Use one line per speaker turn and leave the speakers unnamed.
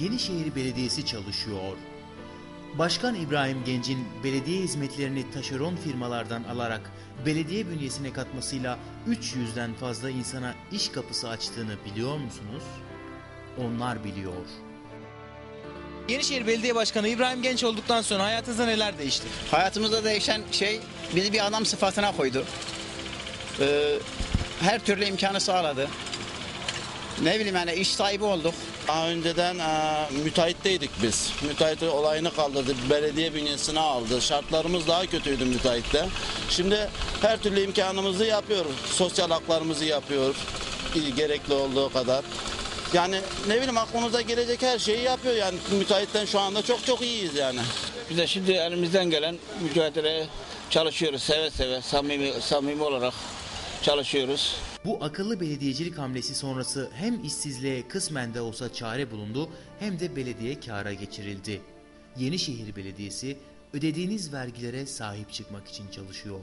Yenişehir Belediyesi çalışıyor. Başkan İbrahim Genç'in belediye hizmetlerini taşeron firmalardan alarak belediye bünyesine katmasıyla 300'den fazla insana iş kapısı açtığını biliyor musunuz? Onlar biliyor. Yenişehir Belediye Başkanı İbrahim Genç olduktan sonra hayatınızda neler değişti?
Hayatımızda değişen şey bizi bir adam sıfatına koydu. Ee, her türlü imkanı sağladı. Ne bileyim yani iş sahibi olduk.
Daha önceden e, müteahhitteydik biz. Müteahhit olayını kaldırdı. Belediye bünyesine aldı. Şartlarımız daha kötüydü müteahhitte. Şimdi her türlü imkanımızı yapıyoruz. Sosyal haklarımızı yapıyoruz. İyi, Gerekli olduğu kadar. Yani ne bileyim aklımıza gelecek her şeyi yapıyor yani müteahhitten şu anda çok çok iyiyiz yani.
Biz de şimdi elimizden gelen mücadeleye çalışıyoruz seve seve samimi samimi olarak çalışıyoruz.
Bu akıllı belediyecilik hamlesi sonrası hem işsizliğe kısmen de olsa çare bulundu hem de belediye kâra geçirildi. Yenişehir Belediyesi ödediğiniz vergilere sahip çıkmak için çalışıyor.